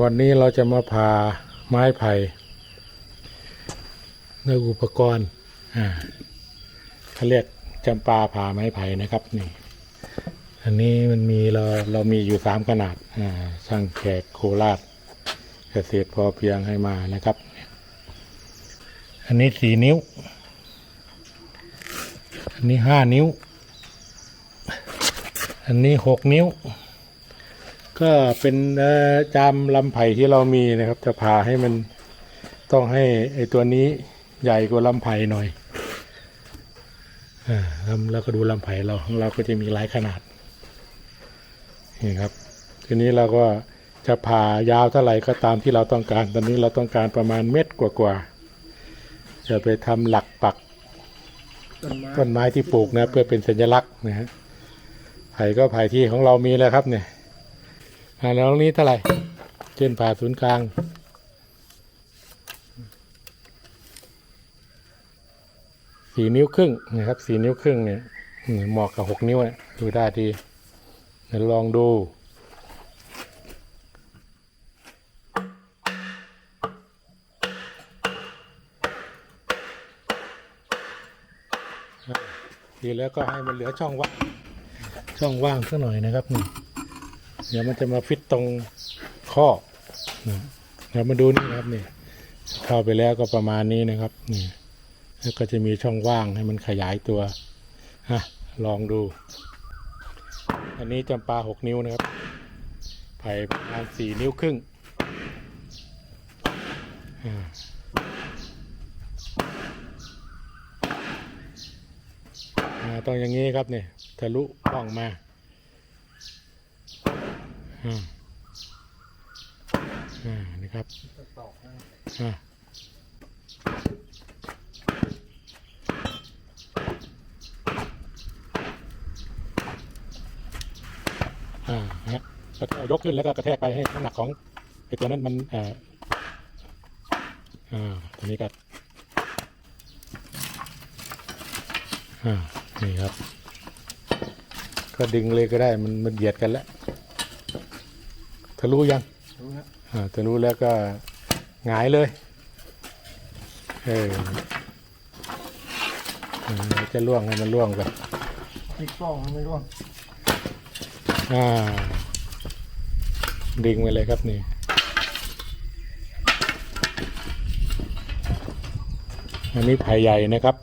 วันนี้เราจะมาผ่าไม้ไผ่ในอุปกรณ์เขาเรียกจำปาผ่าไม้ไผ่นะครับนี่ อันนี้มันมีเราเรามีอยู่สามขนาดอ่าช่างแขกโคราชเกษตรพอเพียงให้มานะครับ อันนี้สี่นิ้ว อันนี้ห้านิ้ว อันนี้หกนิ้ว ก็เป็นจามลำไผ่ที่เรามีนะครับ จะผ่าให้มันต้องให้ไอตัวนี้ใหญ่กว่าลำไผ่หน่อยอ่าแล้วก็ดูลำไผ่เราของเราก็จะมีหลายขนาดนี่ครับ ทีนี้เราก็จะผ่ายาวเท่าไหร่ก็ตามที่เราต้องการ ตอนนี้เราต้องการประมาณเม็ดกว่าๆจะไปทำหลักปักต้นไม้ต้นไม้ที่ปลูกนะ เพื่อเป็นสัญลักษณ์นะฮะไผ่ก็ไผ่ที่ของเรามีแล้วครับเนี่ย อ่าแล้วตรงนี้เท่าไหร่เช่นผ่าศูนย์กลางสี่นิ้วครึ่งนะครับสี่นิ้วครึ่งเนี่ยเหมาะกับหกนิ้วเนี่ยดูได้ดีเดี๋ยวลองดูทีแล้วก็ให้มันเหลือช่องว่างช่องว่างสักหน่อยนะครับนี่ เดี๋ยวมันจะมาฟิตตรงข้อนะเดี๋ยวมาดูนี่ครับนี่เข้าไปแล้วก็ประมาณนี้นะครับนี่แล้วก็จะมีช่องว่างให้มันขยายตัวฮะลองดู อันนี้จำปาหกนิ้วนะครับไผ่ประมาณสี่นิ้วครึ่งต้องอย่างนี้ครับเนี่ยทะลุป้องมา อ่าอ่านี่ครับอกนะอ่าอ่าฮะแล้วก็ยกขึ้นแล้วก็กระแทกไปให้น้ำหนักของไอ้ตัวนั้นมันอ่าอ่าตัวนี้ก็อ่านี่ครับ ก็ดึงเลยก็ได้มันมันเบียดกันแล้ว ทะลุยังรู้นะอ่าทะลุแล้วก็หงายเลยเออเออจะล่วงให้มันล่วงไปติดกล้องมันไม่ร่วงอ่าดึงไปเลยครับนี่อันนี้ไผ่ใหญ่นะครับ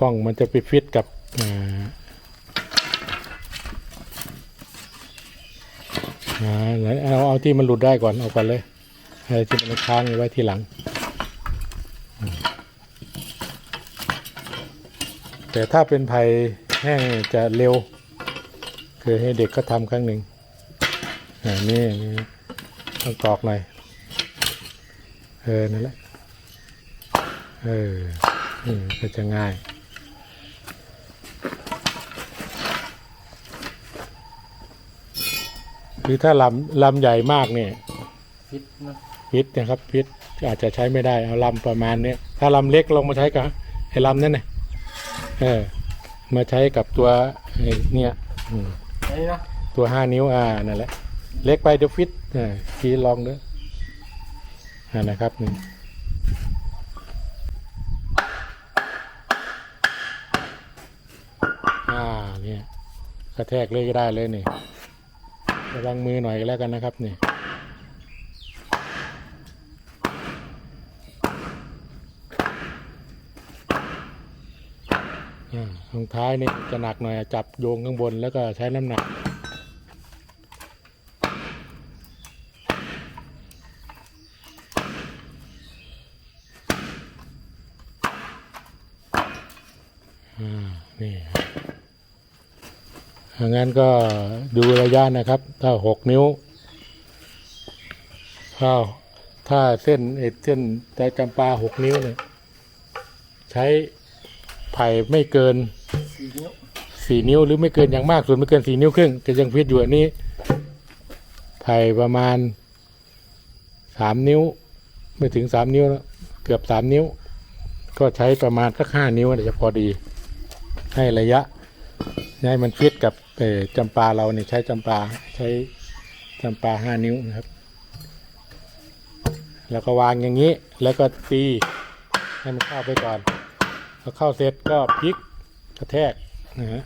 ป้องมันจะไปฟิตกับอ่าอ่า ไหนเอาเอาที่มันหลุดได้ก่อนเอาก่อนเลยอะไรที่มันค้างไว้ทีหลัง แต่ถ้าเป็นไผ่แห้งจะเร็วเคยให้เด็กก็ทำครั้งหนึ่งอ่านี่นี่ต้องตอกหน่อยเออนั่นแหละเออนี่ก็จะง่าย คือถ้าลำลำใหญ่มากเนี่ยฟิตนะพิษนะครับพิษอาจจะใช้ไม่ได้เอาลำประมาณเนี้ยถ้าลำเล็กลงมาใช้กับไอ้ลำนั่นน่ะเออมาใช้กับตัวไอ้เนี่ยอืมไอ้นี่นะตัวห้านิ้วอ่านั่นแหละ เล็กไปเดี๋ยวฟิตอ่าทีลองเด้ออ่านะครับนี่อ่าเนี่ยกระแทกเลยก็ได้เลยนี่ ระวังมือหน่อยก็แล้วกันนะครับนี่ทาตรงท้ายนี่จะหนักหน่อยจับโยงข้างบนแล้วก็ใช้น้ำหนัก อ่า นี่ครับ ถ้างั้นก็ดูระยะนะครับ ถ้าหกนิ้วถ้าถ้าเส้นเอเส้นแต่จำปาหกนิ้วเนี่ยใช้ไผ่ไม่เกินสี่นิ้วหรือไม่เกินอย่างมากสุดไม่เกินสี่นิ้วครึ่งจะยังพิษอยู่อันนี้ไผ่ประมาณสามนิ้ว ไม่ถึงสามนิ้วแล้วเกือบสามนิ้ว ก็ใช้ประมาณสักห้านิ้วจะพอดี ให้ระยะ ให้มันฟิตกับจำปาเราเนี่ยใช้จำปาใช้จำปาห้านิ้วนะครับ แล้วก็วางอย่างนี้แล้วก็ตีให้มันเข้าไปก่อนพอเข้าเสร็จก็พลิกกระแทกนะฮะ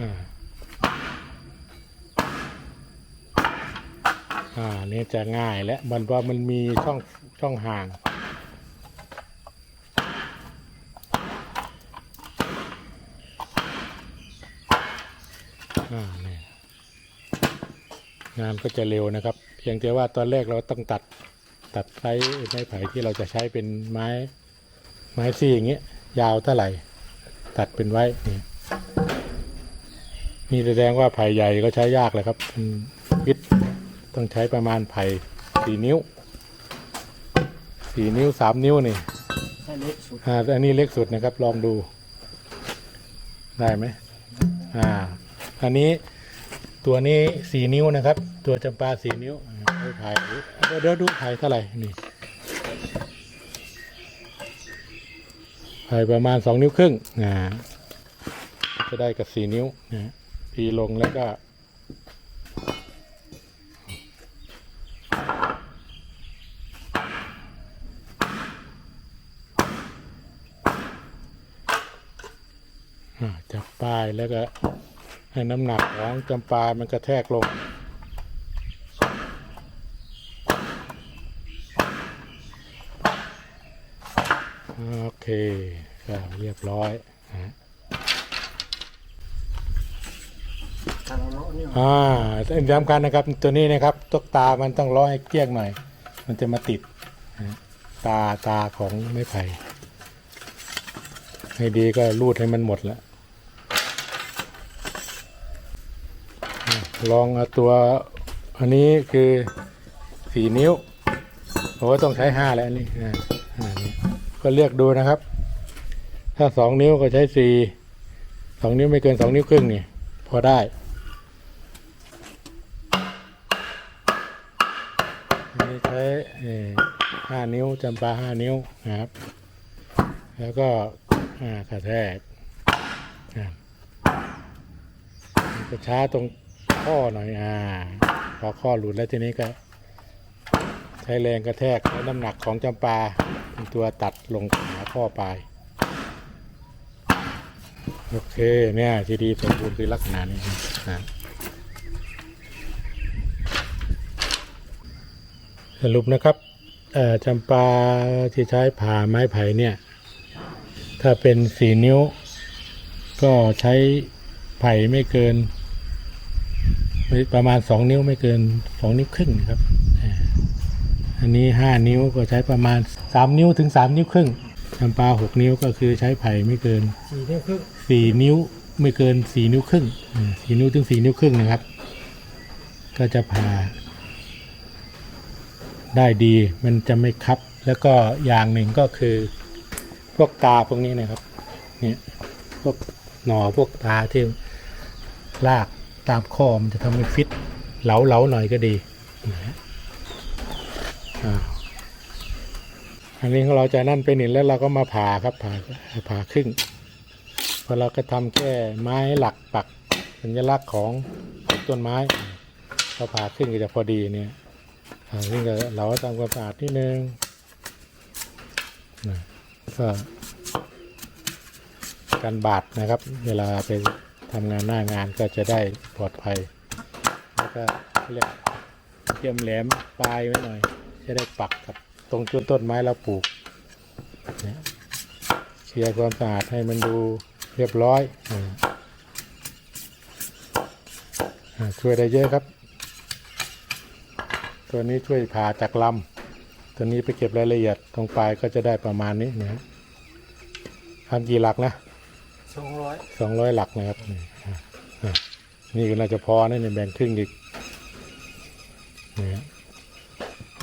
อ่าอ่าเนี่ยจะง่ายและมันว่ามันมีช่องช่องห่าง อ่าเนี่ย งานก็จะเร็วนะครับ เพียงแต่ว่าตอนแรกเราต้องตัดตัดไซส์ไม้ไผ่ที่เราจะใช้เป็นไม้ไม้ซี่อย่างเงี้ยยาวเท่าไหร่ ตัดเป็นไว้นี่นี่แสดงว่าไผ่ใหญ่ก็ใช้ยากเลยครับมันวิดต้องใช้ประมาณไผ่สี่นิ้วสี่นิ้วสามนิ้วนี่ให้เล็กสุดอ่าอันนี้เล็กสุดนะครับ ลองดู ได้ไหมอ่า อันนี้ตัวนี้สี่นิ้วนะครับ ตัวจำปาสี่นิ้วอ่าดูไผ่เดี๋ยวเดี๋ยวดูไผ่เท่าไหร่นี่ไผ่ประมาณสองนิ้วครึ่งอ่าจะได้กับสี่นิ้วนะตีลงแล้วก็จับป้ายแล้วก็ ให้น้ำหนักของจำปามันกระแทกลง โอเคก็เรียบร้อยนะทางเราเนี่ยอ่าย้ำกันนะครับตัวนี้นะครับตกตามันต้องร้อยเกลี้ยงหน่อย มันจะมาติด ตาตาของไม้ไผ่ให้ดีก็รูดให้มันหมดแล้ว ลองเอาตัวอันนี้คือสี่นิ้วโอ้ต้องใช้ห้าแล้วอันนี้อ่านี่ก็เลือกดูนะครับ ถ้าสองนิ้วก็ใช้สี่สองนิ้วไม่เกินสองนิ้วครึ่งนี่พอได้อันนี้ใช้ห้านิ้วจำปาห้านิ้วนะครับ แล้วก็อ่ากระแทกอ่ามันะช้าตรง ข้อหน่อยอ่าพอข้อหลุดแล้วทีนี้ก็ ใช้แรงกระแทกและน้ำหนักของจำปาเป็นตัวตัดลงหาข้อปลายโอเคเนี่ยทีดีสมบูรณ์คือลักษณะนี้นะสรุปนะครับจำปาที่ใช้ผ่าไม้ไผ่เนี่ย ถ้าเป็นสี่นิ้ว ก็ใช้ไผ่ไม่เกิน ประมาณสองนิ้วไม่เกินสองนิ้วครึ่งนะครับอ่าอันนี้ห้านิ้วก็ใช้ประมาณสามนิ้วถึงสามนิ้วครึ่งจำปาหกนิ้วก็คือใช้ไผ่ไม่เกินสี่นิ้วครึ่งสี่นิ้วไม่เกินสี่นิ้วครึ่งอ่าสี่นิ้วถึงสี่นิ้วครึ่งนะครับ ก็จะผ่าได้ดีมันจะไม่คับ แล้วก็อย่างหนึ่งก็คือพวกตาพวกนี้นะครับ เนี่ยพวกหน่อพวกตาที่ลาก ตามข้อมันจะทำให้ฟิตเหลาเหลาๆหน่อยก็ดีนะอันนี้ของเราจะนั่นไปหนึ่งแล้วเราก็มาผ่าครับผ่าผ่าครึ่งพอเราก็ทำแค่ไม้หลักปักสัญลักษณ์ของต้นไม้เราผ่าครึ่งก็จะพอดีเนี่ยนี่ก็เราก็ทำความสะอาดนิดนึงก็การบาดนะครับ เวลาไป ทำงานหน้างานก็จะได้ปลอดภัย แล้วก็เรียกเทียมแหลมปลายไว้หน่อย จะได้ปักกับตรงจุดต้นไม้เราปลูกเนี่ยเคลียร์ความสะอาดให้มันดูเรียบร้อยอช่วยได้เยอะครับ ตัวนี้ช่วยผ่าจากลำตัวนี้ไปเก็บรายละเอียดตรงปลายก็จะได้ประมาณนี้นะทำกี่หลักนะ สองร้อยสองร้อยหลักนะครับนี่อะนี่ก็น่าจะพอนะเนี่ยแบ่งครึ่งอีกนี่ฮะ